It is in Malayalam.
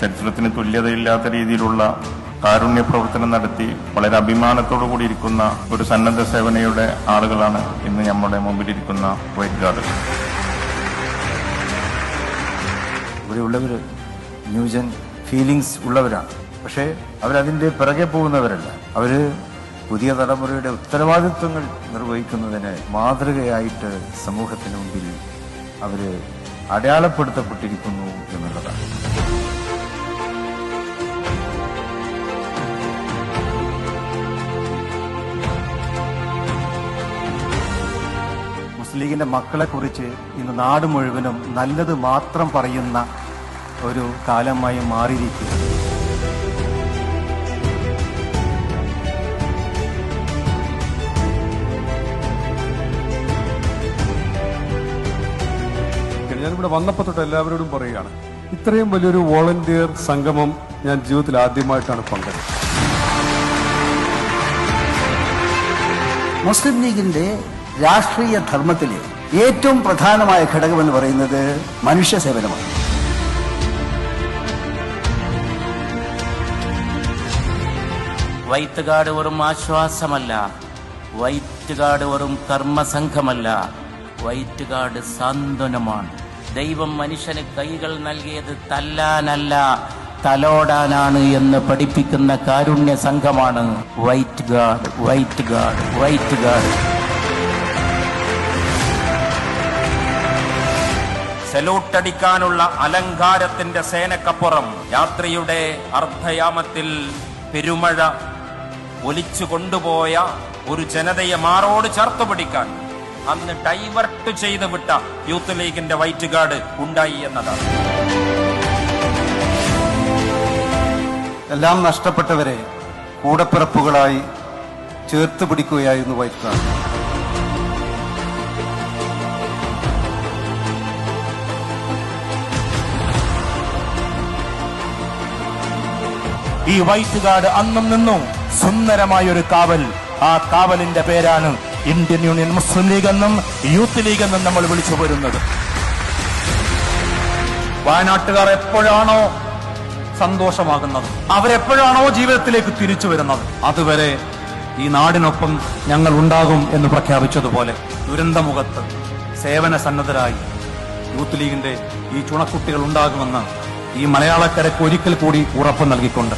ചരിത്രത്തിന് തുല്യതയില്ലാത്ത രീതിയിലുള്ള കാരുണ്യ പ്രവർത്തനം നടത്തി വളരെ അഭിമാനത്തോടു കൂടിയിരിക്കുന്ന ഒരു സന്നദ്ധ സേവനയുടെ ആളുകളാണ് ഇന്ന് നമ്മുടെ മുമ്പിലിരിക്കുന്ന വൈറ്റ് ഗാർഡ് ഇവിടെയുള്ളവർ ന്യൂജൻ ഫീലിങ്സ് ഉള്ളവരാണ്. പക്ഷേ അവരതിന്റെ പിറകെ പോകുന്നവരല്ല. അവർ പുതിയ തലമുറയുടെ ഉത്തരവാദിത്വങ്ങൾ നിർവഹിക്കുന്നതിന് മാതൃകയായിട്ട് സമൂഹത്തിന് മുമ്പിൽ അവർ അടയാളപ്പെടുത്തപ്പെട്ടിരിക്കുന്നു എന്നുള്ളതാണ്. ലീഗിന്റെ മക്കളെ കുറിച്ച് ഇന്ന് നാട് മുഴുവനും നല്ലത് മാത്രം പറയുന്ന ഒരു കാലമായി മാറിയിരിക്കുക ഞാനിവിടെ വന്നപ്പോൾ തൊട്ട് എല്ലാവരോടും പറയുകയാണ് ഇത്രയും വലിയൊരു വോളണ്ടിയർ സംഗമം ഞാൻ ജീവിതത്തിൽ ആദ്യമായിട്ടാണ് പങ്കെടുത്തത്. മുസ്ലിം ലീഗിന്റെ രാഷ്ട്രീയ ധർമ്മത്തിലെ ഏറ്റവും പ്രധാനമായ ഘടകമെന്ന് പറയുന്നത് മനുഷ്യ സേവനമാണ്. വൈത്തുകാട് വെറും ആശ്വാസമല്ല വൈറ്റുകാട് വെറും കർമ്മസംഘമല്ല വൈറ്റുകാട് സാന്ത്വനമാണ്. ദൈവം മനുഷ്യന് കൈകൾ നൽകിയത് തല്ലാനല്ല തലോടാനാണ് എന്ന് പഠിപ്പിക്കുന്ന കാരുണ്യ സംഘമാണ് white guard white guard white guard സലൂട്ടടിക്കാനുള്ള അലങ്കാരത്തിന്റെ സേനക്കപ്പുറം യാത്രിയുടെ അർദ്ധയാമത്തിൽ പെരുമഴ ഒലിച്ചു കൊണ്ടുപോയ ഒരു ജനതയെ മാറോട് ചേർത്ത് പിടിക്കാൻ അന്ന് ഡൈവർട്ട് ചെയ്ത് വിട്ട യൂത്ത് ലീഗിന്റെ വൈറ്റ് ഗാർഡ് ഉണ്ടായി എന്നതാണ്. എല്ലാം നഷ്ടപ്പെട്ടവരെ കൂടപ്പിറപ്പുകളായി ചേർത്ത് പിടിക്കുകയായിരുന്നു വൈറ്റ് ഗാർഡ് ഈ വൈറ്റ് ഗാർഡ് അന്നും നിന്നും സുന്ദരമായ ഒരു കാവൽ. ആ കാവലിന്റെ പേരാണ് ഇന്ത്യൻ യൂണിയൻ മുസ്ലിം ലീഗ് എന്നും യൂത്ത് ലീഗ് എന്നും നമ്മൾ വിളിച്ചു പോരുന്നത്. വയനാട്ടുകാർ എപ്പോഴാണോ സന്തോഷമാകുന്നത്? അവരെപ്പോഴാണോ ജീവിതത്തിലേക്ക് തിരിച്ചു വരുന്നത്? അതുവരെ ഈ നാടിനൊപ്പം ഞങ്ങൾ ഉണ്ടാകും എന്ന് പ്രഖ്യാപിച്ചതുപോലെ ദുരന്തമുഖത്ത് സേവന സന്നദ്ധരായി യൂത്ത് ലീഗിന്റെ ഈ ചുണക്കുട്ടികൾ ഉണ്ടാകുമെന്ന് ഈ മലയാളക്കരയ്ക്ക് ഒരിക്കൽ കൂടി ഉറപ്പ് നൽകിക്കൊണ്ട്